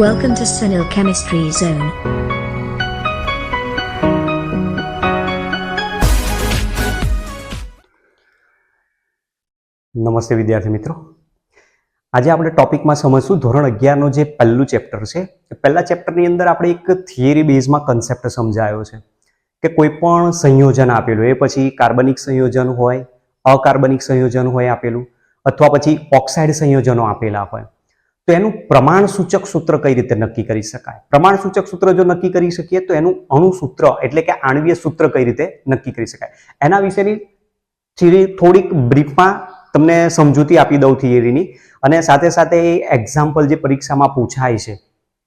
Welcome to Sunil Chemistry Zone. નમસ્તે વિદ્યાર્થી મિત્રો આજે આપણે ટોપિકમાં સમજશું ધોરણ અગિયારનો જે પહેલું ચેપ્ટર છે પહેલા ચેપ્ટરની અંદર આપણે એક થિયરી બેઝમાં કન્સેપ્ટ સમજાયો છે કે કોઈ પણ સંયોજન આપેલું, એ પછી કાર્બનિક સંયોજન હોય, અકાર્બનિક સંયોજન હોય આપેલું, અથવા પછી ઓક્સાઇડ સંયોજનો આપેલા હોય તો એનું પ્રમાણ સૂચક સૂત્ર કઈ રીતે નક્કી કરી શકાય? પ્રમાણ સૂચક સૂત્ર જો નક્કી કરી શકીએ તો એનું અણુસૂત્ર એટલે કે આણવીય સૂત્ર કઈ રીતે નક્કી કરી શકાય? એના વિશેની થોડીક બ્રીફમાં તમને સમજૂતી આપી દઉં થિયરીની. અને સાથે સાથે એ એક્ઝામ્પલ જે પરીક્ષામાં પૂછાય છે,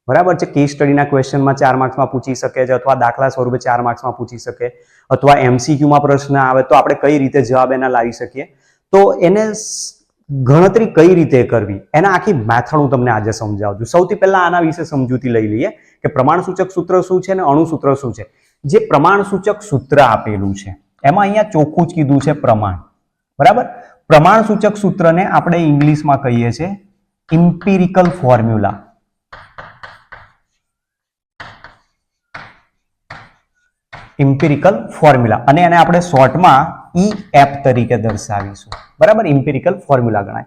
બરાબર છે? કેસ સ્ટડીના ક્વેશ્ચનમાં ચાર માર્ક્સમાં પૂછી શકે છે અથવા દાખલા સ્વરૂપે ચાર માર્ક્સમાં પૂછી શકે અથવા એમસીક્યુમાં પ્રશ્ન આવે તો આપણે કઈ રીતે જવાબ એના લાવી શકીએ? તો એને ગણતરી કઈ રીતે કરવી? એના આખી મેથડ હું તમને આજે સમજાવું સૌથી પહેલા આના વિશે સમજૂતી લઈ લઈએ કે પ્રમાણસૂચક સૂત્ર શું છે અને અણુસૂત્ર શું છે. જે પ્રમાણસૂચક સૂત્ર આપેલું છે, એમાં અહીંયા ચોખ્ખું જ કીધું છે પ્રમાણ. બરાબર? પ્રમાણસૂચક સૂત્રને આપણે ઇંગ્લિશમાં કહીએ છીએ ઇમ્પિરિકલ ફોર્મ્યુલા. Empirical formula. અને એને આપણે શોર્ટમાં ઈ એફ તરીકે દર્શાવીશું. બરાબર? ઇમ્પેરિકલ ફોર્મ્યુલા ગણાય.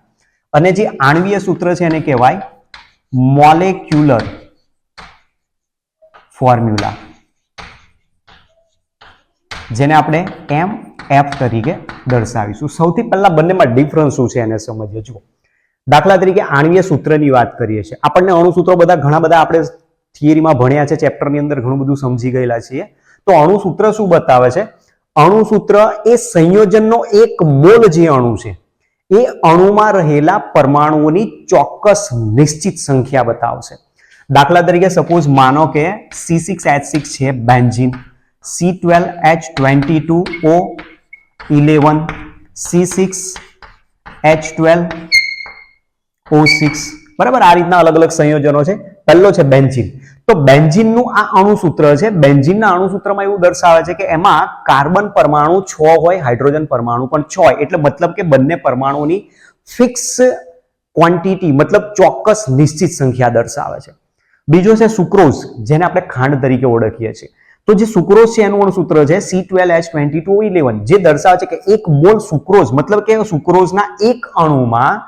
અને જે આણવીય સૂત્ર છે એને કહેવાય મોલેક્યુલર ફોર્મ્યુલા જેને આપણે એમ એફ તરીકે દર્શાવીશું. સૌથી પહેલા બંનેમાં ડિફરન્સ શું છે એને સમજીએ. જુઓ. દાખલા તરીકે આણવીય સૂત્રની વાત કરીએ છીએ. આપણને અણુસૂત્રો બધા ઘણા બધા આપણે થિયરીમાં ભણ્યા છે ચેપ્ટરની અંદર ઘણું બધું સમજી ગયેલા છીએ. તો અણુસૂત્ર શું બતાવે છે? અણુસૂત્ર એ સંયોજનનો એક મોલ જે અણુ છે, એ અણુમાં રહેલા પરમાણુઓની ચોક્કસ નિશ્ચિત સંખ્યા બતાવશે. દાખલા તરીકે સપોઝ માનો કે સી સિક્સ એચ સિક્સ છે benzene C twelve H twenty two O eleven C six H twelve O six બરાબર? આ રીતના અલગ અલગ સંયોજનો છે. પહેલો છે બેન્ઝીન તો બેન્ઝિનનું આ અણુસૂત્ર છે, બેન્ઝિનના અણુસૂત્રમાં એવું દર્શાવે છે કે એમાં કાર્બન પરમાણુ છ હોય, હાઇડ્રોજન પરમાણુ પણ છ હોય. એટલે મતલબ કે બંને પરમાણુની ફિક્સ ક્વોન્ટિટી મતલબ ચોક્કસ નિશ્ચિત સંખ્યા દર્શાવે છે. બીજો છે સુક્રોઝ, જેને આપણે ખાંડ તરીકે ઓળખીએ છીએ. તો જે સુક્રોઝ છે એનું અણુસૂત્ર છે C twelve H twenty two eleven જે દર્શાવે છે કે એક મોલ સુક્રોઝ, મતલબ કે સુક્રોઝના એક અણુમાં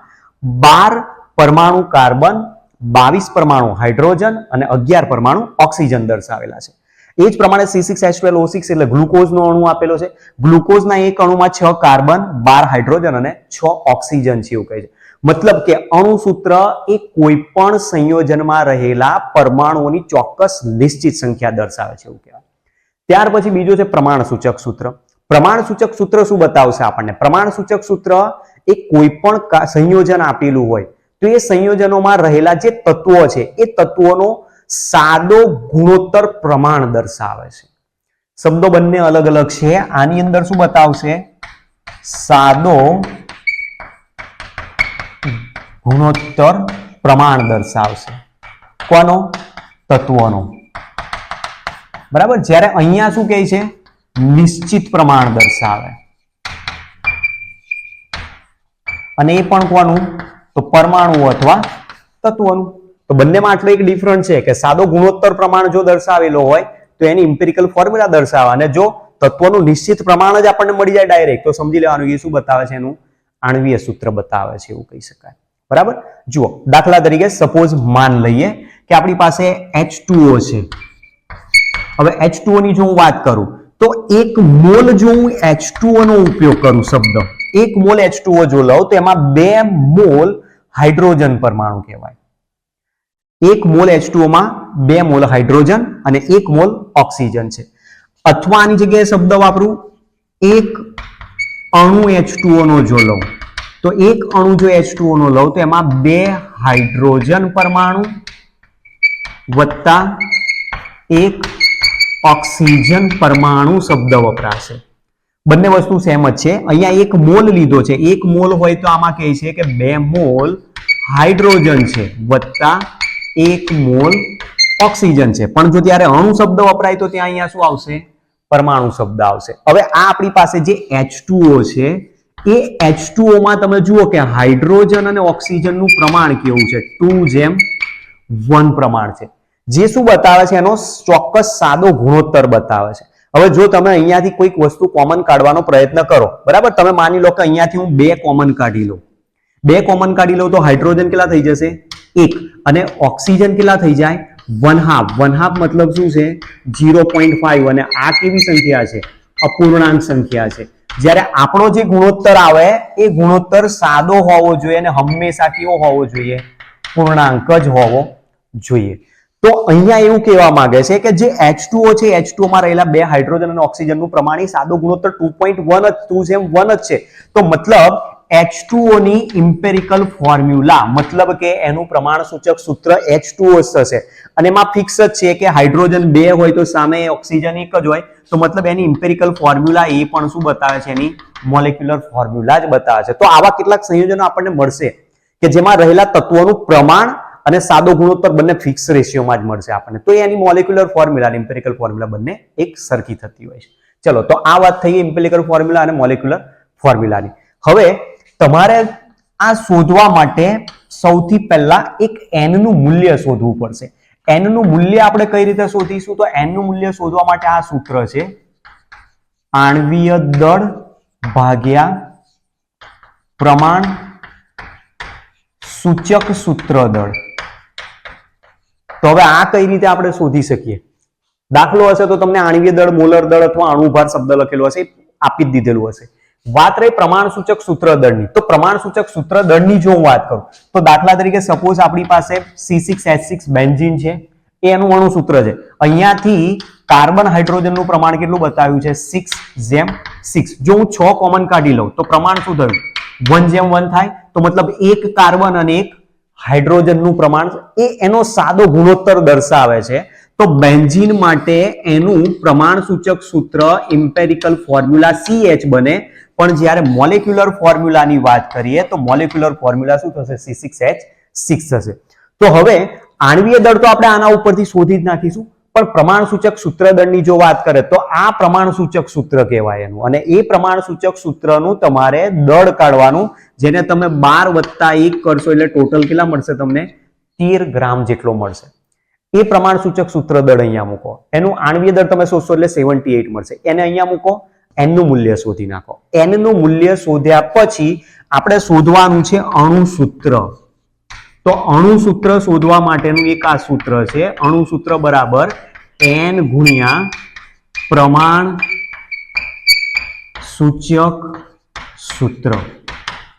બાર પરમાણુ કાર્બન બાવીસ પરમાણુ હાઇડ્રોજન અને અગિયાર પરમાણુ ઓક્સિજન દર્શાવેલા છે. એ જ પ્રમાણે C six H twelve O six એટલે ગ્લુકોઝનો અણુ આપેલો છે. ગ્લુકોઝના એક અણુમાં છ કાર્બન, બાર હાઇડ્રોજન અને છ ઓક્સિજન છે એવું કહે છે. મતલબ કે અણુસૂત્ર એ કોઈ પણ સંયોજનમાં રહેલા પરમાણુઓની ચોક્કસ નિશ્ચિત સંખ્યા દર્શાવે છે એવું કહેવાય. ત્યાર પછી બીજું છે પ્રમાણ સૂચક સૂત્ર. પ્રમાણ સૂચક સૂત્ર શું બતાવશે આપણને? પ્રમાણ સૂચક સૂત્ર એ કોઈ પણ સંયોજન આપેલું હોય તો એ સંયોજનોમાં રહેલા જે તત્વો છે, એ તત્વોનો સાદો ગુણોત્તર પ્રમાણ દર્શાવે છે. શબ્દો બંને અલગ અલગ છે. આની અંદર શું બતાવશે? સાદો ગુણોત્તર પ્રમાણ દર્શાવશે. કોનો? તત્વોનો. બરાબર? જ્યારે અહીંયા શું કહે છે? નિશ્ચિત પ્રમાણ દર્શાવે. અને એ પણ કોનું? તો પરમાણુ અથવા તત્વનું. તો બંનેમાં આટલો એક ડિફરન્ટ છે કે સાદો ગુણોત્તર પ્રમાણ જો દર્શાવેલો હોય, તો એની ઇમ્પેરિકલ ફોર્મ્યુલા દર્શાવવા અને જો તત્વનું નિશ્ચિત પ્રમાણ જ આપણને મળી જાય ડાયરેક્ટ તો સમજી લેવાનું એ શું બતાવે છે એનું? આણવીય સૂત્ર બતાવે છે એવું કહી શકાય. બરાબર? જુઓ, દાખલા તરીકે સપોઝ માન લઈએ કે આપણી પાસે એચ છે. હવે એચની જો હું વાત કરું, તો એક મોલ જો હું એચ નો ઉપયોગ કરું શબ્દ, એક મોલ એચ જો લઉં, તો એમાં બે મોલ હાઇડ્રોજન પરમાણુ કહેવાય. એક મોલ એચમાં બે મોલ હાઇડ્રોજન અને એક મોલ ઓક્સિજન છે. અથવા આની જગ્યાએ શબ્દ વાપરું, એક અણુ એચ નો જો લઉં, તો એક અણુ જો એચ નો લઉં, તો એમાં બે હાઇડ્રોજન પરમાણુ વત્તા એક ઓક્સિજન પરમાણુ શબ્દ વપરાશે. બંને વસ્તુ સેમ જ છે. અહીંયા એક મોલ લીધો છે. એક મોલ હોય તો આમાં કહે છે કે બે મોલ હાઇડ્રોજન છે વત્તા એક મોલ ઓક્સિજન છે. પણ જો ત્યારે અણુ શબ્દ વપરાય તો ત્યાં અહીંયા શું આવશે? પરમાણુ શબ્દ આવશે. હવે આ આપણી પાસે જે એચ છે, એ એચમાં તમે જુઓ કે હાઇડ્રોજન અને ઓક્સિજનનું પ્રમાણ કેવું છે? ટુ જેમ વન પ્રમાણ છે. જે શું બતાવે છે? એનો ચોક્કસ સાદો ગુણોત્તર બતાવે છે. હવે જો તમે અહીંયાથી કોઈક વસ્તુ કોમન કાઢવાનો પ્રયત્ન કરો, બરાબર? તમે માની લો કે અહીંયાથી હું બે કોમન કાઢી લઉં. બે કોમન કાઢી લઉં તો હાઇડ્રોજન કેટલા થઈ જશે? એક. અને ઓક્સિજન કેટલા થઈ જાય? વન હાફ વન હાફ મતલબ શું છે? ઝીરો પોઈન્ટ ફાઈવ અને આ કેવી સંખ્યા છે? અપૂર્ણાંક સંખ્યા છે. જ્યારે આપણો જે ગુણોત્તર આવે, એ ગુણોત્તર સાદો હોવો જોઈએ અને હંમેશા કેવો હોવો જોઈએ? પૂર્ણાંક જ હોવો જોઈએ. તો અહીંયા એવું કહેવા માંગે છે કે જે H2O છે H2O માં રહેલા બે હાઇડ્રોજન અને ઓક્સિજનનું પ્રમાણ સાદો ગુણોત્તર ટુ પોઈન્ટ વન જ ટુ જેમ વન જ છે. તો મતલબ H2O ની ઇમ્પેરિકલ ફોર્મ્યુલા મતલબ કે એનું પ્રમાણ સૂચક સૂત્ર એચ ટુઓ થશે. અને એમાં ફિક્સ જ છે કે હાઇડ્રોજન બે હોય તો સામે ઓક્સિજન એક જ હોય. તો મતલબ એની ઇમ્પેરિકલ ફોર્મ્યુલા એ પણ શું બતાવે છે? એની મોલેક્યુલર ફોર્મ્યુલા જ બતાવે છે. તો આવા કેટલાક સંયોજનો આપણને મળશે કે જેમાં રહેલા તત્વોનું પ્રમાણ અને સાદો ગુણોત્તર બંને ફિક્સ રેશિયોમાં જ મળશે આપણને. તો એની મોલેક્યુલર ફોર્મ્યુલા અને ઇમ્પેરિકલ ફોર્મ્યુલા બંને એક સરખી થતી હોય છે. ચલો, તો આ વાત થઈ ઇમ્પેરિકલ ફોર્મ્યુલા અને મોલેક્યુલર ફોર્મ્યુલાની હવે તમારે આ શોધવા માટે સૌથી પહેલા એક એનનું મૂલ્ય શોધવું પડશે. એનનું મૂલ્ય આપણે કઈ રીતે શોધીશું? તો એનનું મૂલ્ય શોધવા માટે આ સૂત્ર છે આણવીય દળ ભાગ્યા પ્રમાણ સૂચક સૂત્ર દળ. તો હવે આ કઈ રીતે આપણે શોધી શકીએ? દાખલો હશે તો તમને આણવીય દળ, મોલર દળ અથવા અણુભાર શબ્દ લખેલો હશે આપી જ દીધેલું હશે. વાત રહી પ્રમાણ સૂચક સૂત્ર દળની. તો પ્રમાણ સૂચક સૂત્ર દળની જો હું વાત કરું, તો દાખલા તરીકે સપોઝ આપણી પાસે C six H six benzene છે, એ એનું અણુ સૂત્ર છે. અહીંયાથી કાર્બન હાઇડ્રોજનનું પ્રમાણ કેટલું બતાવ્યું છે? સિક્સ જેમ સિક્સ જો હું છ કોમન કાઢી લઉં, તો પ્રમાણ શું થયું? વન જેમ વન થાય, તો મતલબ એક કાર્બન અને એક હાઇડ્રોજનનું પ્રમાણ એ એનો સાદો ગુણોત્તર દર્શાવે છે. તો બેન્ઝીન માટે એનું પ્રમાણ સૂચક સૂત્ર ઇમ્પેરિકલ ફોર્મ્યુલા CH બને. પણ જ્યારે મોલેક્યુલર ફોર્મ્યુલાની વાત કરીએ તો મોલેક્યુલર ફોર્મ્યુલા શું થશે? સી સિક્સ એચ સિક્સ થશે. તો હવે આણવીય દળ તો આપણે આના ઉપરથી શોધી જ નાખીશું. પણ પ્રમાણ સૂચક સૂત્ર દળની જો વાત કરે તો આ પ્રમાણ સૂચક સૂત્ર કહેવાય એનું. અને એ પ્રમાણ સૂચક સૂત્રનું તમારે દળ કાઢવાનું, જેને તમે બાર વત્તા એક કરશો એટલે ટોટલ કેટલા મળશે તમને? તેર ગ્રામ જેટલો મળશે. એ પ્રમાણ સૂચક સૂત્ર દળ અહીંયા મૂકો. એનું આણવીય દળ તમે શોધશો એટલે સેવન્ટી એઈટ મળશે. એને અહીંયા મૂકો. એનનું મૂલ્ય શોધી નાખો. એનનું મૂલ્ય શોધ્યા પછી આપણે શોધવાનું છે અણુ સૂત્ર તો અણુસૂત્ર શોધવા માટેનું એક આ સૂત્ર છે. અણુસૂત્ર બરાબર એન ગુણ્યા પ્રમાણ સૂચક સૂત્ર.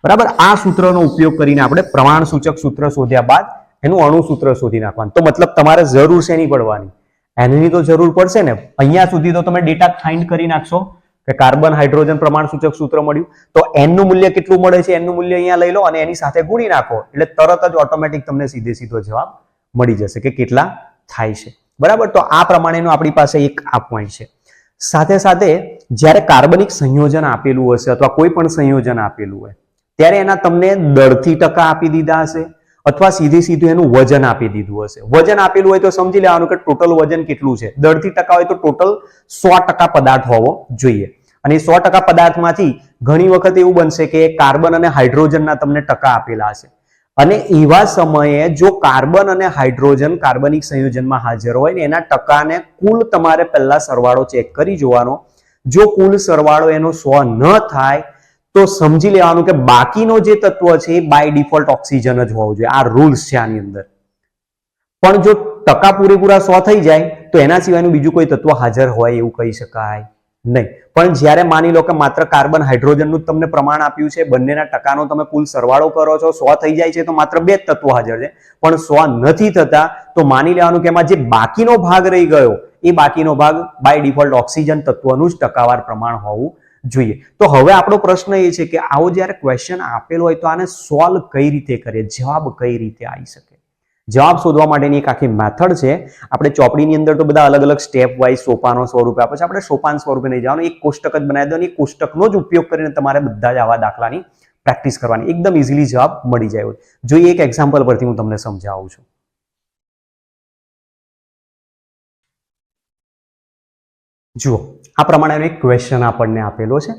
બરાબર? આ સૂત્રનો ઉપયોગ કરીને આપણે પ્રમાણ સૂચક સૂત્ર શોધ્યા બાદ એનું અણુ સૂત્ર શોધી નાખવાનું. તો મતલબ તમારે જરૂર શેની પડવાની? એની તો જરૂર પડશે ને. અહીંયા સુધી તો તમે ડેટા ફાઇન્ડ કરી નાખશો. કે કાર્બન, હાઇડ્રોજન પ્રમાણ સૂચક સૂત્ર મળ્યું. તો n નું મૂલ્ય કેટલું મળે છે? એનનું મૂલ્ય અહીંયા લઈ લો અને એની સાથે ગુણી નાખો. એટલે તરત જ ઓટોમેટિક તમને સીધે સીધો જવાબ મળી જશે કે કેટલા થાય છે. બરાબર? તો આ પ્રમાણેનું આપણી પાસે એક આ પોઈન્ટ છે. સાથે સાથે જ્યારે કાર્બનિક સંયોજન આપેલું હશે અથવા કોઈ પણ સંયોજન આપેલું હોય, ત્યારે એના તમને દળથી ટકા આપી દીધા હશે. અથવા સીધી સીધું એનું વજન આપી દીધું હશે. વજન આપેલું હોય તો સમજી લેવાનું કે ટોટલ વજન કેટલું છે. દળથી ટકા હોય તો ટોટલ સો ટકા પદાર્થ હોવો જોઈએ. અને સો ટકા પદાર્થમાંથી ઘણી વખત એવું બનશે કે કાર્બન અને હાઇડ્રોજનના તમને ટકા આપેલા હશે. અને એવા સમયે જો કાર્બન અને હાઇડ્રોજન કાર્બનિક સંયોજનમાં હાજર હોય ને એના ટકાને કુલ તમારે પહેલા સરવાળો ચેક કરી જોવાનો. જો કુલ સરવાળો એનો સો ન થાય તો સમજી લેવાનું કે બાકીનો જે તત્વ છે એ બાય ડિફોલ્ટ ઓક્સિજન જ હોવું જોઈએ. આ રૂલ્સ છે આની અંદર. પણ જો ટકા પૂરેપૂરા સો થઈ જાય, તો એના સિવાયનું બીજું કોઈ તત્વ હાજર હોય એવું કહી શકાય નહીં. પણ જ્યારે માની લો કે માત્ર કાર્બન હાઇડ્રોજનનું જ તમને પ્રમાણ આપ્યું છે, બંનેના ટકાનો તમે કુલ સરવાળો કરો છો, સો થઈ જાય છે, તો માત્ર બે જ તત્વો હાજર છે. પણ સો નથી થતા, તો માની લેવાનું કે એમાં જે બાકીનો ભાગ રહી ગયો, એ બાકીનો ભાગ બાય ડિફોલ્ટ ઓક્સિજન તત્વનું જ ટકાવાર પ્રમાણ હોવું જોઈએ. તો હવે આપણો પ્રશ્ન એ છે કે આવો જ્યારે ક્વેશ્ચન આપેલો હોય તો આને સોલ્વ કઈ રીતે કરીએ? જવાબ કઈ રીતે આવી શકે? જવાબ શોધવા માટેની એક આખી મેથડ છે. આપણે ચોપડીની અંદર તો બધા અલગ અલગ સ્ટેપ વાઇઝ સોપાનો સ્વરૂપે આપે છે. આપણે સોપાન સ્વરૂપે નહીં જવાનું. એક કોષ્ટક જ બનાવી દો અને એ કોષ્ટકનો જ ઉપયોગ કરીને તમારે બધા જ આવા દાખલાની પ્રેક્ટિસ કરવાની. એકદમ ઇઝીલી જવાબ મળી જાય જોઈએ એક એક્ઝામ્પલ પરથી હું તમને સમજાવું છું. જુઓ. આ પ્રમાણેનો એક ક્વેશ્ચન આપણને આપેલો છે.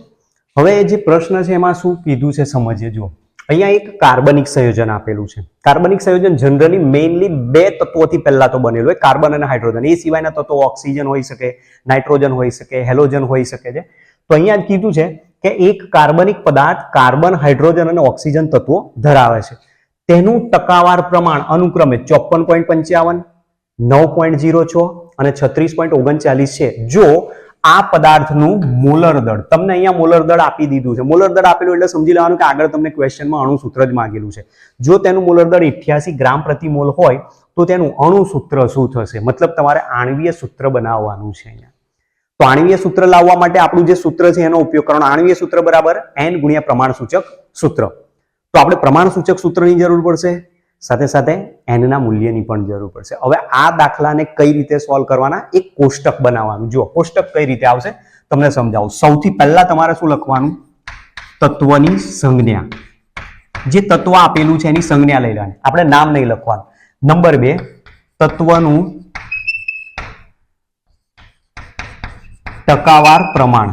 હવે જે પ્રશ્ન છે એમાં શું કીધું છે સમજીએ, જુઓ. અહીંયા એક કાર્બનિક સંયોજન આપેલું છે. કાર્બનિક સંયોજન જનરલી મેઇનલી બે તત્વોથી પહેલા તો બનેલું હોય. કાર્બન અને હાઇડ્રોજન. એ સિવાયના તત્વો ઓક્સિજન હોઈ શકે, નાઇટ્રોજન હોઈ શકે, હેલોજન હોઈ શકે છે. તો અહીંયા જ કીધું છે કે એક કાર્બનિક પદાર્થ કાર્બન, હાઇડ્રોજન અને ઓક્સિજન તત્વો ધરાવે છે. તેનું ટકાવાર પ્રમાણ અનુક્રમે ચોપન પોઈન્ટ પંચાવન, નવ પોઈન્ટ જીરો છ અને છત્રીસ પોઈન્ટ ઓગણચાલીસ છે. જો આ પદાર્થનું મોલર દળ. તમને અહીંયા મોલર દળ આપી દીધું છે. મોલર દળ આપેલું એટલે સમજી લેવાનું કે આગળ તમને ક્વેશ્ચનમાં અણુસૂત્ર જ માંગેલું છે. જો તેનું મોલર દળ 88 ગ્રામ પ્રતિ મોલ હોય, તો તેનું અણુ સૂત્ર શું થશે? મતલબ તમારે આણવીય સૂત્ર બનાવવાનું છે અહીંયા. તો આણવીય સૂત્ર લાવવા માટે આપણું જે સૂત્ર છે એનો ઉપયોગ કરવાનો. આણવીય સૂત્ર બરાબર એન ગુણ્યા પ્રમાણ સૂચક સૂત્ર. તો આપણે પ્રમાણ સૂચક સૂત્રની જરૂર પડશે? સાથે સાથે એનના મૂલ્યની પણ જરૂર પડશે. હવે આ દાખલાને કઈ રીતે સોલ્વ કરવાના? એક કોષ્ટક બનાવવાનું. જુઓ, કોષ્ટક કઈ રીતે આવશે? તમને સમજાવું. સૌથી પહેલા તમારે શું લખવાનું? તત્વની સંજ્ઞા. જે તત્વ આપેલું છે એની સંજ્ઞા લઈ લેવાની. આપણે નામ નહીં લખવાનું. નંબર બે, તત્વનું ટકાવાર પ્રમાણ.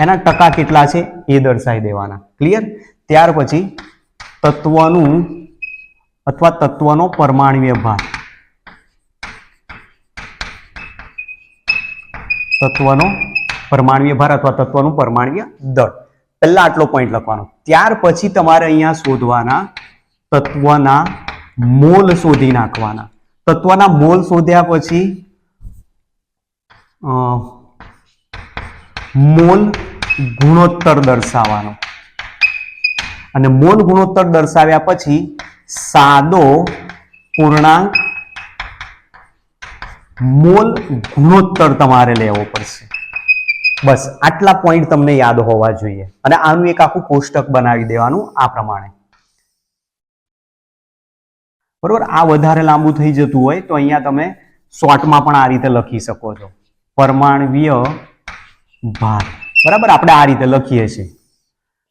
એના ટકા કેટલા છે? એ દર્શાવી દેવાના. ક્લિયર ત્યાર પછી તત્વનું અથવા તત્વનો પરમાણ્વીય ભાર તત્વનો પરમાણ્વીય ભાર અથવા તત્વનું પરમાણ્વીય દળ. પહેલા આટલો પોઈન્ટ લખવાનો. ત્યાર પછી તમારે અહીંયા શોધવાના, તત્વના મોલ શોધી નાખવાના. તત્વના મોલ શોધ્યા પછી મોલ ગુણોત્તર દર્શાવવાનો. અને મોલ ગુણોત્તર દર્શાવ્યા પછી સાદો પૂર્ણાંક મોલ ગુણોત્તર તમારે લેવો પડશે. બસ, આટલા પોઈન્ટ તમને યાદ હોવા જોઈએ. અને આનું એક આખું કોષ્ટક બનાવી દેવાનું આ પ્રમાણે. બરોબર? આ વધારે લાંબુ થઈ જતું હોય તો અહીંયા તમે શોર્ટમાં પણ આ રીતે લખી શકો છો. પરમાણવીય ભાર. બરાબર? આપણે આ રીતે લખીએ છીએ.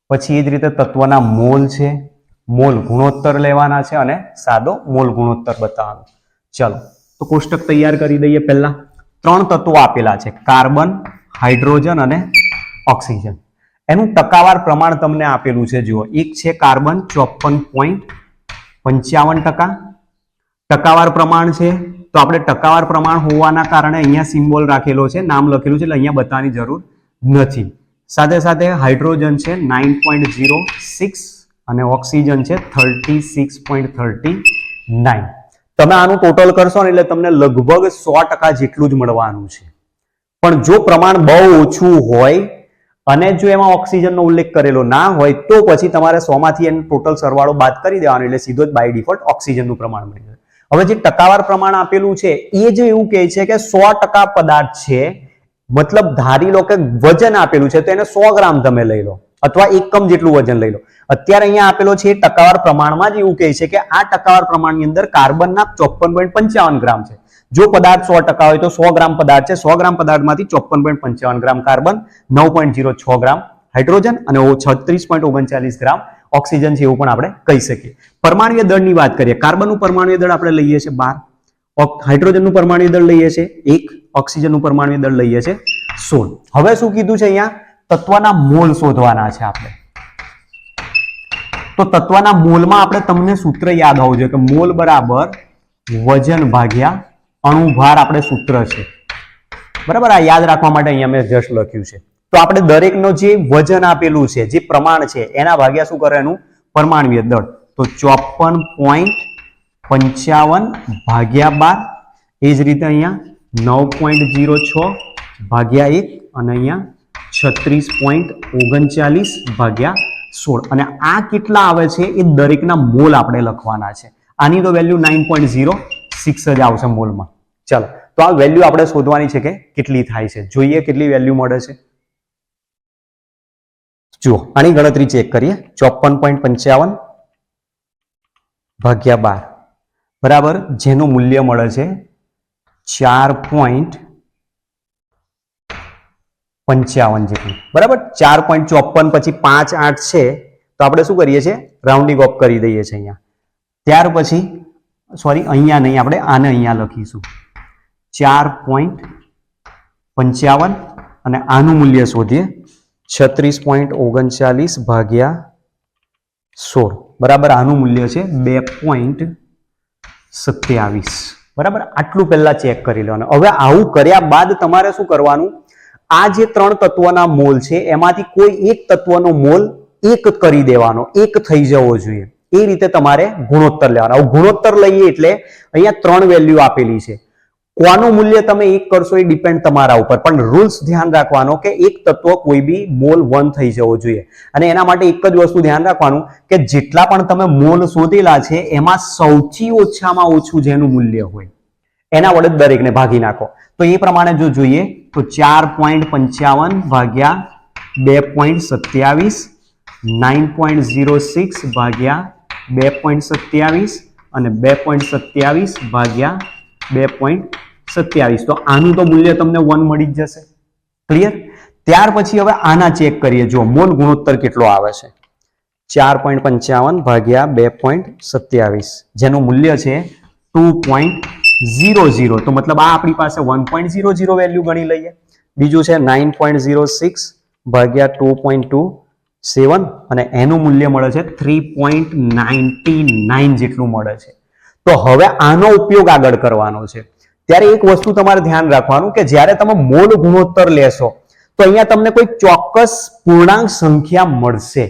પછી એ જ રીતે તત્વના મોલ છે. મોલ ગુણોત્તર લેવાના છે અને સાદો મોલ ગુણોત્તર બતાવવાનો. ચલો, તો કોષ્ટક તૈયાર કરી દઈએ પહેલા. ત્રણ તત્વો આપેલા છે, કાર્બન, હાઇડ્રોજન અને ઓક્સિજન. એનું ટકાવાર પ્રમાણ તમને આપેલું છે, જુઓ. એક છે કાર્બન ચોપન પોઈન્ટ પંચાવન ટકા. ટકાવાર પ્રમાણ છે, તો આપણે ટકાવાર પ્રમાણ હોવાના કારણે અહીંયા સિમ્બોલ રાખેલો છે, નામ લખેલું છે, એટલે અહીંયા બતાવવાની જરૂર નથી. સાથે સાથે હાઇડ્રોજન છે, નાઇન પોઈન્ટ ઝીરો સિક્સ અને ઓક્સિજન છે thirty six point thirty nine. તમે આનું ટોટલ કરશો ને એટલે તમને લગભગ સો ટકા જેટલું જ મળવાનું છે. પણ જો પ્રમાણ બહુ ઓછું હોય અને જો એમાં ઓક્સિજનનો ઉલ્લેખ કરેલો ના હોય, તો પછી તમારે સોમાંથી એનો ટોટલ સરવાળો બાદ કરી દેવાનો એટલે સીધો જ બાય ડિફોલ્ટ ઓક્સિજનનું પ્રમાણ મળી જાય. હવે જે ટકાવાર પ્રમાણ આપેલું છે, એ જ એવું કહે છે કે સો ટકા પદાર્થ છે, મતલબ ધારી લો કે વજન આપેલું છે, તો એને સો ગ્રામ તમે લઈ લો, અથવા એકમ જેટલું વજન લઈ લો. અત્યારે અહીંયા આપેલો છે ટકાવાર પ્રમાણમાં જ એવું કહે છે કે આ ટકાવાર પ્રમાણની અંદર કાર્બનના ચોપન પોઈન્ટ પંચાવન ગ્રામ છે. જો પદાર્થ સો ટકા હોય તો સો ગ્રામ પદાર્થ છે. સો ગ્રામ પદાર્થમાંથી ચોપન પોઈન્ટ પંચાવન ગ્રામ કાર્બન, નવ પોઈન્ટ જીરો છ ગ્રામ હાઇડ્રોજન અને છત્રીસ પોઈન્ટ ઓગણચાલીસ ગ્રામ ઓક્સિજન છે એવું પણ આપણે કહી શકીએ. પરમાણ્વીય દળની વાત કરીએ. કાર્બનનું પરમાણ્વીય દળ આપણે લઈએ છીએ બાર. હાઇડ્રોજનનું પરમાણ્વીય દળ લઈએ છીએ એક. ઓક્સિજનનું પરમાણ્વીય દળ લઈએ છીએ સોળ. હવે શું કીધું છે અહીંયા? તત્વના મોલ શોધવાના છે આપણે. તો તત્વના મોલમાં આપણે તમને સૂત્ર યાદ હોવું જોઈએ કે મોલ બરાબર વજન ભાગ્યા અણુભાર આપણે સૂત્ર છે. બરાબર? આ યાદ રાખવા માટે અહીંયા મેં જસ્ટ લખ્યું છે. તો આપણે દરેકનો જે વજન આપેલું છે, જે પ્રમાણ છે, એના ભાગ્યા શું કરે એનું? પરમાણવીય દળ. તો ચોપન પોઈન્ટ પંચાવન ભાગ્યા બાર, એ જ રીતે અહીંયા નવ પોઈન્ટ જીરો છ ભાગ્યા એક અને અહીંયા છત્રીસ પોઈન્ટ ઓગણચાલીસ ભાગ્યા સોળ. અને આ કેટલા આવે છે? એ દરેકના મોલ આપણે લખવાના છે. આની તો value nine point zero six જ આવશે મોલમાં. ચાલો, તો આ વેલ્યુ આપણે શોધવાની છે કે કેટલી થાય છે? જોઈએ કેટલી વેલ્યુ મળે છે. જુઓ, આની ગણતરી ચેક કરીએ. ચોપન પોઈન્ટ પંચાવન ભાગ્યા બાર. બરાબર? જેનું મૂલ્ય મળે છે ચાર પોઈન્ટ પંચાવન જેટલું. બરાબર? ચાર પોઈન્ટ ચોપન પછી પાંચ આઠ છે, તો આપણે શું કરીએ છીએ? રાઉન્ડિંગ ઓફ કરી દઈએ છીએ અહીંયા. ત્યાર પછી સોરી અહીંયા નહીં, આપણે આને અહીંયા લખીશું. ચાર પોઈન્ટ પંચાવન અને આનું મૂલ્ય શોધીએ. છત્રીસ પોઈન્ટ ઓગણચાલીસ ભાગ્યા સોળ. બરાબર? આનું મૂલ્ય છે બે પોઈન્ટ સત્યાવીસ. બરાબર? આટલું પહેલાં ચેક કરી લેવાનું. હવે આવું કર્યા બાદ તમારે શું કરવાનું? આ જે ત્રણ તત્વના મોલ છે, એમાંથી કોઈ એક તત્વનો મોલ એક કરી દેવાનો, એક થઈ જવો જોઈએ. એ રીતે તમારે ગુણોત્તર લેવાનો. ગુણોત્તર લઈએ એટલે અહીંયા ત્રણ વેલ્યુ આપેલી છે. કોનું મૂલ્ય તમે એક કરશો એ ડિપેન્ડ તમારા ઉપર. પણ રૂલ્સ ધ્યાન રાખવાનો કે એક તત્વ કોઈ બી મોલ વન થઈ જવો જોઈએ. અને એના માટે એક જ વસ્તુ ધ્યાન રાખવાનું કે જેટલા પણ તમે મોલ શોધેલા છે, એમાં સૌથી ઓછામાં ઓછું જેનું મૂલ્ય હોય. એના વડે દરેકને ભાગી નાખો. તો એ પ્રમાણે જો જોઈએ તો ચાર પોઈન્ટ પંચાવન ભાગ્યા બે પોઈન્ટ સત્યાવીસ નાઇન પોઈન્ટ ઝીરો સિક્સ ભાગ્યા બે પોઈન્ટ સત્યાવીસ અને બે પોઈન્ટ સત્યાવીસ ભાગ્યા બે પોઈન્ટ સત્યાવીસ. તો આનું તો મૂલ્ય તમને વન મળી જ જશે. ક્લિયર ત્યાર પછી હવે આના ચેક કરીએ. જો મોલ ગુણોત્તર કેટલો આવે છે? ચાર પોઈન્ટ પંચાવન ભાગ્યા બે પોઈન્ટ સત્યાવીસ. જેનું મૂલ્ય છે ટુ પોઈન્ટ ઝીરો ઝીરો તો મતલબ આ આપણી પાસે one point zero zero value ગણી લઈએ. બીજું છે નાઇન પોઈન્ટ ઝીરો સિક્સ ભાગ્યા ટુ પોઈન્ટ ટુ સેવન અને એનું મૂલ્ય મળે છે થ્રી પોઈન્ટ નાઇન્ટી નાઇન જેટલું મળે છે. તો હવે આનો ઉપયોગ આગળ કરવાનો છે. ત્યારે એક વસ્તુ તમારે ધ્યાન રાખવાનું કે જ્યારે તમે મોલ ગુણોત્તર લેશો, તો અહીંયા તમને કોઈ ચોક્કસ પૂર્ણાંક સંખ્યા મળશે.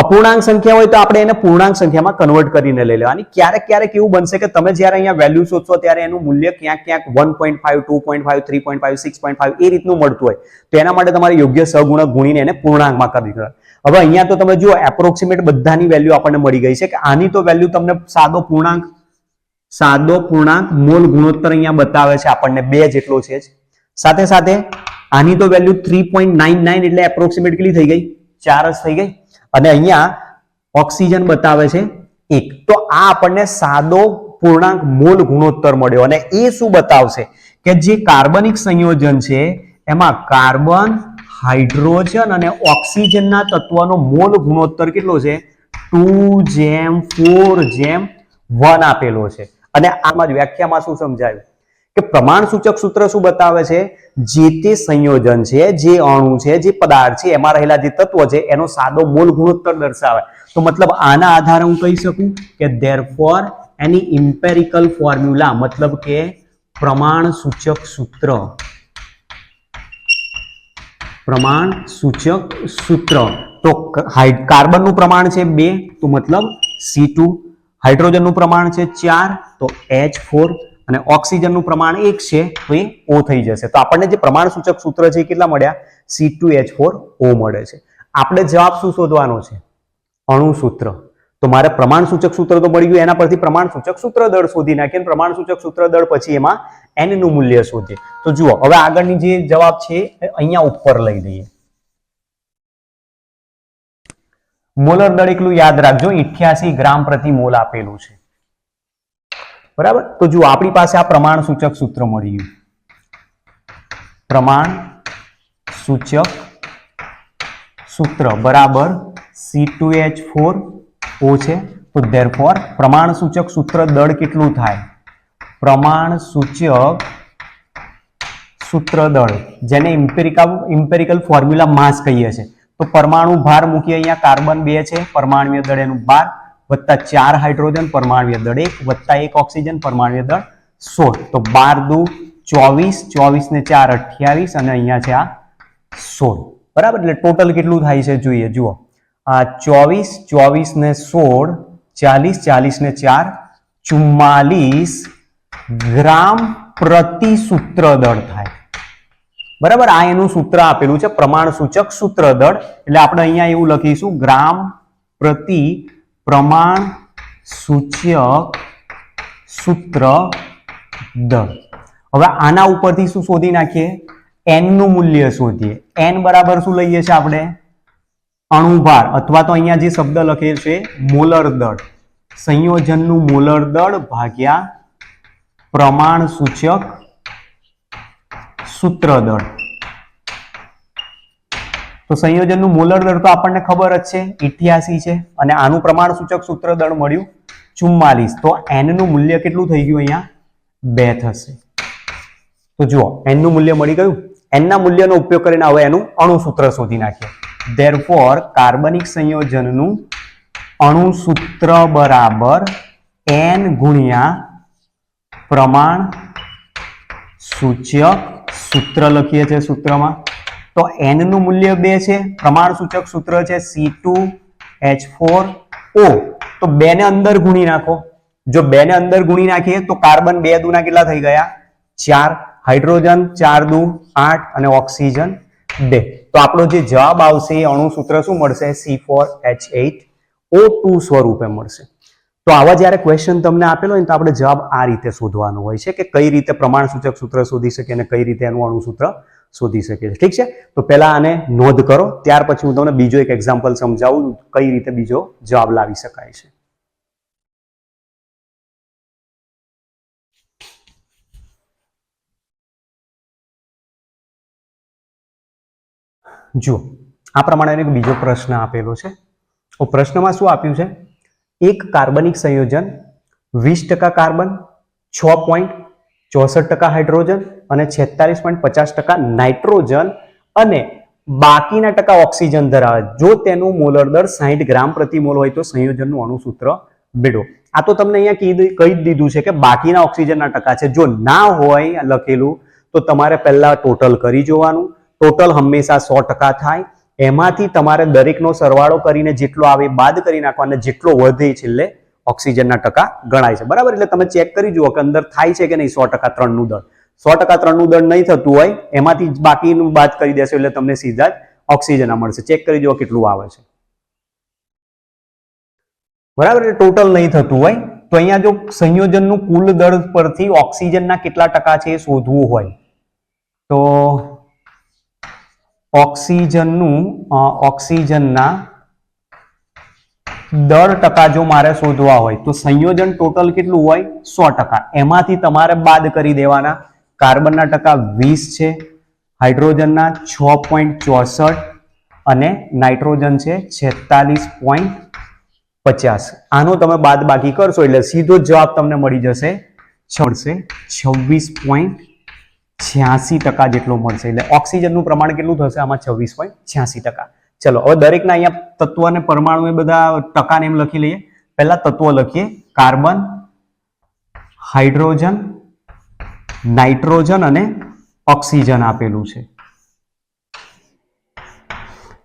અપૂર્ણાંક સંખ્યા હોય તો આપણે એને પૂર્ણાંક સંખ્યામાં કન્વર્ટ કરીને લઈ લેવાની. ક્યારેક ક્યારેક એવું બનશે કે તમે જ્યારે અહીંયા વેલ્યુ શોધશો ત્યારે એનું મૂલ્ય ક્યાંક ક્યાંક one point five two point five three point five six point five એ રીતનું મળતું હોય. તો એના માટે તમારે યોગ્ય સહગુણક ગુણીને એને પૂર્ણાંકમાં કરી દેવા હવે અહીંયા તો તમે જુઓ એપ્રોક્સિમેટ બધાની વેલ્યુ આપણને મળી ગઈ છે કે આની તો વેલ્યુ તમને સાદો પૂર્ણાંક સાદો પૂર્ણાંક મોલ ગુણોત્તર અહીંયા બતાવે છે આપણને બે જેટલો છે સાથે સાથે આની તો value three point nine nine એટલે એપ્રોક્સિમેટ કેટલી થઈ ગઈ? ચાર જ થઈ ગઈ. અને અહીંયા ઓક્સિજન બતાવે છે એક. તો આ આપણને સાદો પૂર્ણાંક મોલ ગુણોત્તર મળ્યો અને એ શું બતાવશે? કે જે કાર્બનિક સંયોજન છે, એમાં કાર્બન, હાઇડ્રોજન અને ઓક્સિજનના તત્વનો મોલ ગુણોત્તર કેટલો છે? ટુ જેમ, ફોર જેમ, વન આપેલો છે. અને આમાં જ વ્યાખ્યામાં શું સમજાયું? કે પ્રમાણ સૂચક સૂત્ર શું બતાવે છે? જે તે સંયોજન છે, જે અણુ છે, જે પદાર્થ છે, એમાં રહેલા જે તત્વો છે, એનો સાદો મૂળ ગુણોત્તર દર્શાવે. તો મતલબ આના આધારે હું કહી શકું કે ધેર ફોર એની ઇમ્પેરિકલ ફોર્મ્યુલા મતલબ કે પ્રમાણ સૂચક સૂત્ર. પ્રમાણ સૂચક સૂત્ર. તો કાર્બનનું પ્રમાણ છે બે, તો મતલબ સી ટુ હાઇડ્રોજનનું પ્રમાણ છે ચાર, તો એચ ફોર અને ઓક્સિજનનું પ્રમાણ એક છે, તો એ ઓ થઈ જશે. તો આપણને જે પ્રમાણ સૂચક સૂત્ર છે એ કેટલા મળ્યા? C two H four O મળે છે. આપણે જવાબ શું શોધવાનો છે? અણુ સૂત્ર તો મારે પ્રમાણ સૂચક સૂત્ર તો મળી ગયું એના પરથી પ્રમાણ સૂચક સૂત્ર દળ શોધી નાખીએ પ્રમાણ સૂચક સૂત્ર દળ પછી એમાં એનનું મૂલ્ય શોધીએ. તો જુઓ, હવે આગળની જે જવાબ છે અહીંયા ઉપર લઈ લઈએ મોલર દળ એકલું યાદ રાખજો 88 ગ્રામ પ્રતિ મોલ આપેલું છે. બરાબર? તો જુઓ, આપણી પાસે આ પ્રમાણ સૂચક સૂત્ર મળી ગયું. પ્રમાણ સૂચક સૂત્ર, બરાબર? C two H four O છે. તો ધેરફોર પ્રમાણ સૂચક સૂત્ર દળ કેટલું થાય? પ્રમાણ સૂચક સૂત્ર દળ, જેને ઇમ્પેરિકલ ઇમ્પેરિકલ ફોર્મ્યુલા માસ કહીએ છીએ તો પરમાણુ ભાર મૂકીએ અહીંયા, કાર્બન બે છે પરમાણુય દળ એનું બાર વત્તા ચાર હાઇડ્રોજન પરમાણ્વીય દળ એક વત્તા એક ઓક્સિજન પરમાણ્વીય દળ સોળ. તો બાર દુ ચોવીસ ચોવીસ ને ચાર અઠ્યાવીસ, અને અહીંયા છે આ સોળ. બરાબર? એટલે ટોટલ કેટલું થાય છે જોઈએ? જુઓ. આ ચોવીસ ચોવીસ ને સોળ, ચાલીસ ચાલીસ ને ચાર, ચુમ્માલીસ ગ્રામ પ્રતિ સૂત્ર દળ થાય. બરાબર? આ એનું સૂત્ર આપેલું છે પ્રમાણ સૂચક સૂત્ર દળ. એટલે આપણે અહીંયા એવું લખીશું, ગ્રામ પ્રતિ પ્રમાણ સૂચક સૂત્ર દળ હવે આના ઉપરથી શું શોધી નાખીએ? એનનું મૂલ્ય શોધીએ. એન બરાબર શું લઈએ છીએ આપણે? અણુભાર, અથવા તો અહીંયા જે શબ્દ લખેલ છે, મોલર દળ. સંયોજનનું મોલર દળ ભાગ્યા પ્રમાણ સૂચક સૂત્ર દળ. તો સંયોજનનું મોલર દળ તો આપણને ખબર જ છે, ઇઠ્યાસી છે, અને આનું પ્રમાણ સૂચક સૂત્ર દળ મળ્યું ચુમ્માલીસ. તો એનનું મૂલ્ય કેટલું થઈ ગયું અહીંયા? બે થશે. તો જુઓ, એનનું મૂલ્ય મળી ગયું. એનના મૂલ્યનો ઉપયોગ કરીને હવે એનું અણુસૂત્ર શોધી નાખીએ. ધેરફોર કાર્બનિક સંયોજનનું અણુસૂત્ર બરાબર એન ગુણ્યા પ્રમાણ સૂચક સૂત્ર લખીએ છીએ સૂત્રમાં. તો એનનું મૂલ્ય બે છે. પ્રમાણ સૂચક સૂત્ર છે C two H four O તો બે ને અંદર ગુણી નાખો. જો બે ને અંદર ગુણી નાખીએ તો કાર્બન બે દુના કેટલા થઈ ગયા? ચાર. હાઇડ્રોજન ચાર દુ, આઠ અને ઓક્સિજન બે. તો આપણો જે જવાબ આવશે એ અણુ સૂત્ર શું મળશે? C four H eight O two સ્વરૂપે મળશે. તો આવા જ્યારે ક્વેશ્ચન તમને આપેલો હોય તો આપણે જવાબ આ રીતે શોધવાનો હોય છે કે કઈ રીતે પ્રમાણ સૂચક સૂત્ર શોધી શકીએ અને કઈ રીતે એનું અણુસૂત્ર શોધી શકીએ ઠીક છે? તો પહેલા આને નોંધ કરો. ત્યાર પછી હું તમને બીજો એક એક્ઝામ્પલ સમજાવું કઈ રીતે બીજો જવાબ લાવી શકાય છે. જુઓ, આ પ્રમાણે એક બીજો પ્રશ્ન આપેલો છે. પ્રશ્નમાં શું આપ્યું છે? એક કાર્બનિક સંયોજન વીસ ટકા કાર્બન, છ પોઈન્ટ ચોસઠ ટકા હાઇડ્રોજન અને છેતાલીસ પોઈન્ટ પચાસ ટકા નાઇટ્રોજન અને બાકીના ટકા ઓક્સિજન ધરાવે. જો તેનું મોલર દર સાહીઠ ગ્રામ પ્રતિ મોલ હોય તો સંયોજનનું અણુસૂત્ર બેડો આ તો તમને અહીંયા કીધું, કહી દીધું છે કે બાકીના ઓક્સિજનના ટકા છે. જો ના હોય લખેલું, તો તમારે પહેલા ટોટલ કરી જોવાનું. ટોટલ હંમેશા સો ટકા થાય. એમાંથી તમારે દરેકનો સરવાળો કરીને જેટલો આવે બાદ કરી નાખવાનો જેટલો વધે છેલ્લે ઓક્સિજનના ટકા ગણાય છે. બરાબર? એટલે તમે ચેક કરી જુઓ કે અંદર થાય છે કે નહીં સો ટકા ત્રણનું દળ. સો ટકા ત્રણનું દળ નહીં થતું હોય, એમાંથી બાકીનું બાદ કરી દેશો એટલે તમને સીધા જ ઓક્સિજન મળશે. ચેક કરી જુઓ કેટલું આવે છે. બરાબર? એટલે ટોટલ નહીં થતું હોય, તો અહીંયા જો સંયોજનનું કુલ દળ પરથી ઓક્સિજનના કેટલા ટકા છે એ શોધવું હોય, તો ઓક્સિજનનું ઓક્સિજનના દર ટકા જો મારે શોધવા હોય, તો સંયોજન ટોટલ કેટલું હોય? સો ટકા. એમાંથી તમારે બાદ કરી દેવાના. કાર્બનના ટકા વીસ છે, હાઇડ્રોજનના છ પોઈન્ટ ચોસઠ અને નાઇટ્રોજન છે છેતાલીસ પોઈન્ટ પચાસ. આનો તમે બાદ બાકી કરશો એટલે સીધો જવાબ તમને મળી જશે છડશે છવ્વીસ પોઈન્ટ છ્યાસી ટકા જેટલો મળશે. એટલે ઓક્સિજનનું પ્રમાણ કેટલું થશે? આમાં છવ્વીસ પોઈન્ટ છ્યાસી ટકા. ચલો, હવે દરેકના અહીંયા તત્વ અને પરમાણુ એ બધા ટકાને એમ લખી લઈએ. પહેલા તત્વ લખીએ. કાર્બન, હાઇડ્રોજન, નાઇટ્રોજન અને ઓક્સિજન આપેલું છે.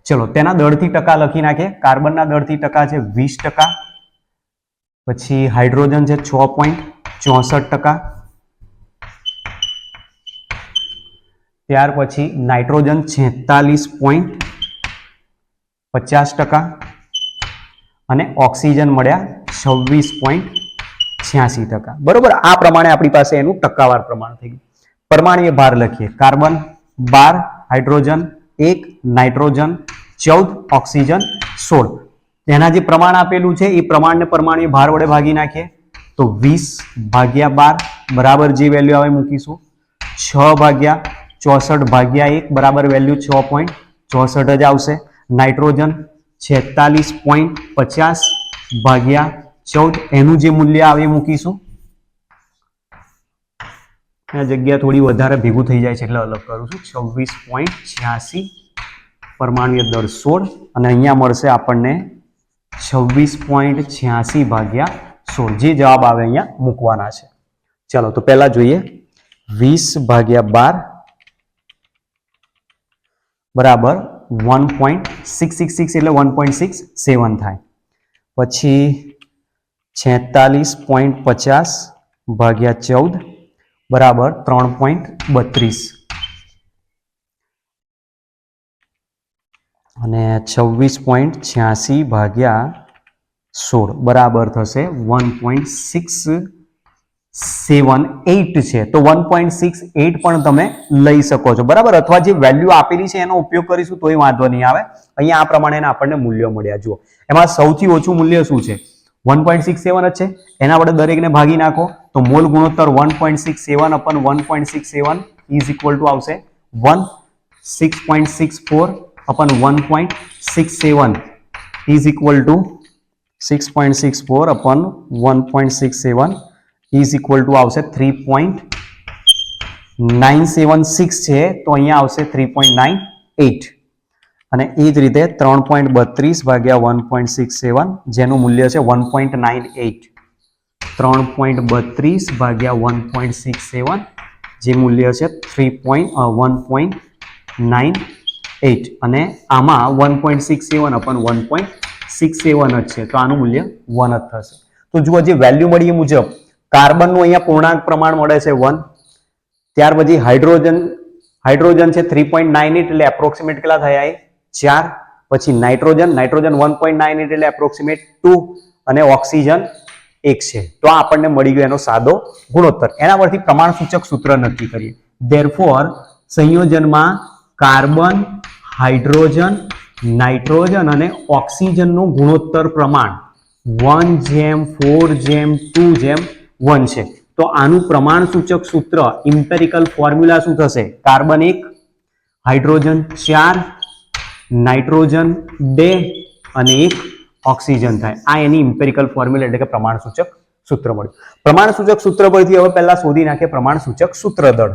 ચલો, તેના દળથી ટકા લખી નાખીએ. કાર્બનના દળથી ટકા છે વીસ ટકા. પછી હાઇડ્રોજન છે છ પોઈન્ટ ચોસઠ ટકા. ત્યાર પછી નાઇટ્રોજન છેતાલીસ પોઈન્ટ પચાસ ટકા અને ઓક્સિજન મળ્યા છવ્વીસ પોઈન્ટ છ્યાસી ટકા. બરોબર, આ પ્રમાણે આપણી પાસે એનું ટકાવાર પ્રમાણ થઈ ગયું. પરમાણીય ભાર લખીએ. કાર્બન, બાર, હાઇડ્રોજન, એક, નાઇટ્રોજન, ચૌદ, ઓક્સિજન, સોળ. એના જે પ્રમાણ આપેલું છે, એ પ્રમાણને પરમાણીય ભાર વડે ભાગી નાખીએ. તો વીસ ભાગ્યા બાર બરાબર જે વેલ્યુ આવે મૂકીશું. છ ભાગ્યા ચોસઠ ભાગ્યા એક બરાબર વેલ્યુ છ પોઈન્ટ ચોસઠ જ આવશે. નાઇટ્રોજન છેતાલીસ પોઈન્ટ પચાસ ભાગ્યા ચૌદ. એનું જે મૂલ્ય આવે મૂકીશું. આ જગ્યા થોડી વધારે ભેગું થઈ જાય છે એટલે અલગ કરું છું. છવ્વીસ પોઈન્ટ છ્યાસી પરમાણુય દર સોળ. અને અહીંયા મળશે આપણને છવ્વીસ પોઈન્ટ છ્યાસી ભાગ્યા સોળ. જે જવાબ આવે અહીંયા મૂકવાના છે. ચાલો, તો પહેલા જોઈએ. વીસ ભાગ્યા બાર. બરાબર. One point six six six એટલે વન પોઈન્ટ સિક્સ સેવન થાય. પછી છેતાલીસ પોઈન્ટ પચાસ ભાગ્યા ચૌદ બરાબર ત્રણ પોઈન્ટ બત્રીસ. અને છવ્વીસ પોઈન્ટ છ્યાસી ભાગ્યા સોળ બરાબર થશે one point six seven eight છે. તો વન પોઈન્ટ સિક્સ એટ પણ તમે લઈ શકો છો. બરાબર? અથવા જે વેલ્યુ આપેલી છે એનો ઉપયોગ કરીશું, તોય વાંધો નહીં આવે. અહીંયા આ પ્રમાણે આપણને મૂલ્યો મળ્યા. જુઓ. એમાં સૌથી ઓછું મૂલ્ય શું છે? વન પોઈન્ટ સિક્સ સેવન જ છે. એના વડે દરેકને ભાગી નાખો. તો મોલ ગુણોત્તર one point six seven upon one point six seven is equal to આવશે one six point six four upon one point six seven is equal to six point six four upon one point six seven is equal to આવશે three point nine seven six છે, તો અહીંયા આવશે three point nine eight અને એ જ રીતે ત્રણ point બત્રીસ ભાગ્યા વન પોઈન્ટ સિક્સ સેવન જેનું મૂલ્ય છે વન પોઈન્ટ નાઇન એટ ત્રણ પોઈન્ટ બત્રીસ ભાગ્યા વન પોઈન્ટ સિક્સ સેવન જે મૂલ્ય છે three point one point nine eight અને આમાં one point six seven upon one point six seven જ છે, તો આનું મૂલ્ય વન જ થશે. તો જુઓ જે વેલ્યુ મળી એ મુજબ કાર્બનનું અહીંયા પૂર્ણાંક પ્રમાણ મળે છે વન. ત્યાર પછી હાઇડ્રોજન હાઇડ્રોજન છે થ્રી પોઈન્ટ નાઇન એટ એટલે એપ્રોક્સિમેટ કેટલા થયા એ ચાર. પછી nitrogen nitrogen one point nine eight એટલે એપ્રોક્સિમેટ ટુ અને ઓક્સિજન એક છે. તો આ આપણને મળી ગયો એનો સાદો ગુણોત્તર. એના પરથી પ્રમાણ સૂચક સૂત્ર નક્કી કરીએ. ધેરફોર સંયોજનમાં કાર્બન, હાઇડ્રોજન, નાઇટ્રોજન અને ઓક્સિજનનું ગુણોત્તર પ્રમાણ. વન જેમ ફોર જેમ ટુ જેમ વન છે. તો આનું પ્રમાણ સૂચક સૂત્ર ઇમ્પેરિકલ ફોર્મ્યુલા શું થશે? કાર્બન એક, હાઇડ્રોજન ચાર, નાઇટ્રોજન બે અને એક ઓક્સિજન થાય. આ એની ઇમ્પેરિકલ ફોર્મ્યુલા એટલે કે પ્રમાણ સૂચક સૂત્ર મળ્યું. પ્રમાણ સૂચક સૂત્ર પરથી હવે પહેલા શોધી નાખે પ્રમાણ સૂચક સૂત્ર દળ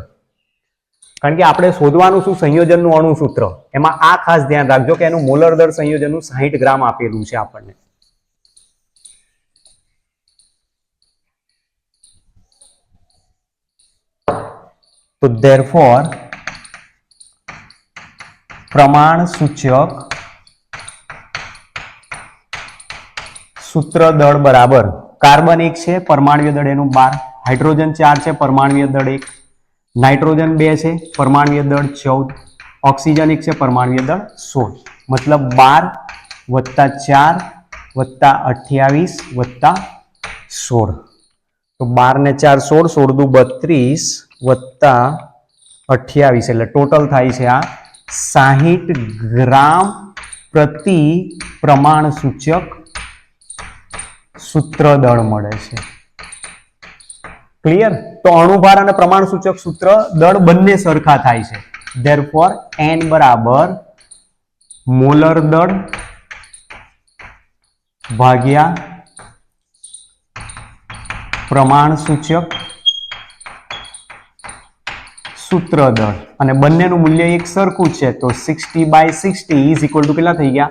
કારણ કે આપણે શોધવાનું શું? સંયોજનનું અણુ સૂત્ર એમાં આ ખાસ ધ્યાન રાખજો કે એનું મોલર દર સંયોજનનું સાહીઠ ગ્રામ આપેલું છે આપણને. તો therefore, પ્રમાણ સૂચક સૂત્ર દળ બરાબર કાર્બન એક છે, પરમાણ્વીય દળ એનું બાર. હાઇડ્રોજન ચાર છે, પરમાણ્વીય દળ એક. નાઇટ્રોજન બે છે, પરમાણ્વીય દળ ચૌદ. ઓક્સિજન એક છે, પરમાણ્વીય દળ સોળ. મતલબ બાર વત્તા ચાર વત્તા અઠ્યાવીસ વત્તા સોળ. તો બાર ને ચાર સોળ સોળ દુ બત્રીસ વત્તા અઠ્યાવીસ એટલે ટોટલ થાય છે આ સાહીઠ ગ્રામ પ્રતિ પ્રમાણ સૂચક સૂત્ર દળ મળે છે. ક્લિયર તો અણુભાર અને પ્રમાણ સૂચક સૂત્ર દળ બંને સરખા થાય છે. ધેરફોર એન બરાબર મોલર દળ ભાગ્યા પ્રમાણ સૂચક સૂત્ર દળ અને બંનેનું મૂલ્ય એક સરખું છે, તો sixty by sixty is equal to કેટલા થઈ ગયા?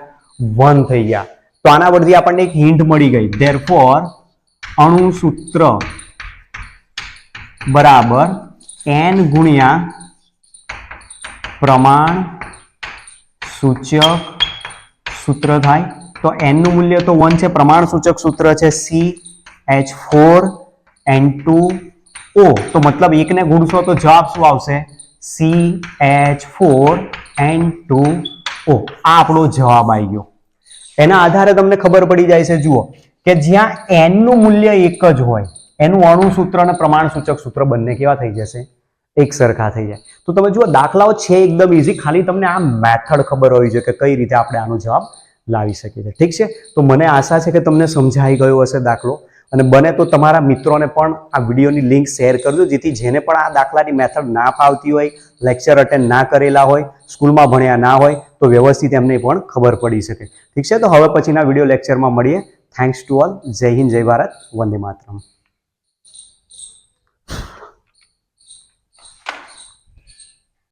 વન થઈ ગયા. તો આના પરથી આપણને એક હિન્ટ મળી ગઈ. ધેરફોર ફોર અણુસૂત્ર બરાબર એન ગુણ્યા પ્રમાણ સૂચક સૂત્ર થાય. તો એનનું મૂલ્ય તો વન છે, પ્રમાણ સૂચક સૂત્ર છે C H four N two O તો મતલબ એકને ગુણશો તો જવાબ શું આવશે? C H four N two O આ આપણો જવાબ આવી ગયો. એના આધારે તમને ખબર પડી જાય છે, જુઓ, કે જ્યાં એનનું મૂલ્ય એક જ હોય, એનું અણુ સૂત્ર અને પ્રમાણ સૂચક સૂત્ર બંને કેવા થઈ જશે? એક સરખા થઈ જાય. તો તમે જુઓ, દાખલાઓ છે એકદમ ઇઝી ખાલી તમને આ મેથડ ખબર હોવી જોઈએ કે કઈ રીતે આપણે આનો જવાબ લાવી શકીએ છીએ. ઠીક છે? તો મને આશા છે કે તમને સમજાઈ ગયો હશે દાખલો. અને બને તો તમારા મિત્રોને પણ આ વિડીયોની લિંક શેર કરજો, જેથી જેને પણ આ દાખલાની મેથડ ના ફાવતી હોય લેક્ચર અટેન્ડ ના કરેલા હોય, સ્કૂલમાં ભણ્યા ના હોય, તો વ્યવસ્થિત એમને પણ ખબર પડી શકે. ઠીક છે? તો હવે પછીના વીડિયો લેક્ચરમાં મળીએ. થેન્ક્સ ટુ ઓલ જય હિન્દ, જય ભારત. વંદે માતરમ.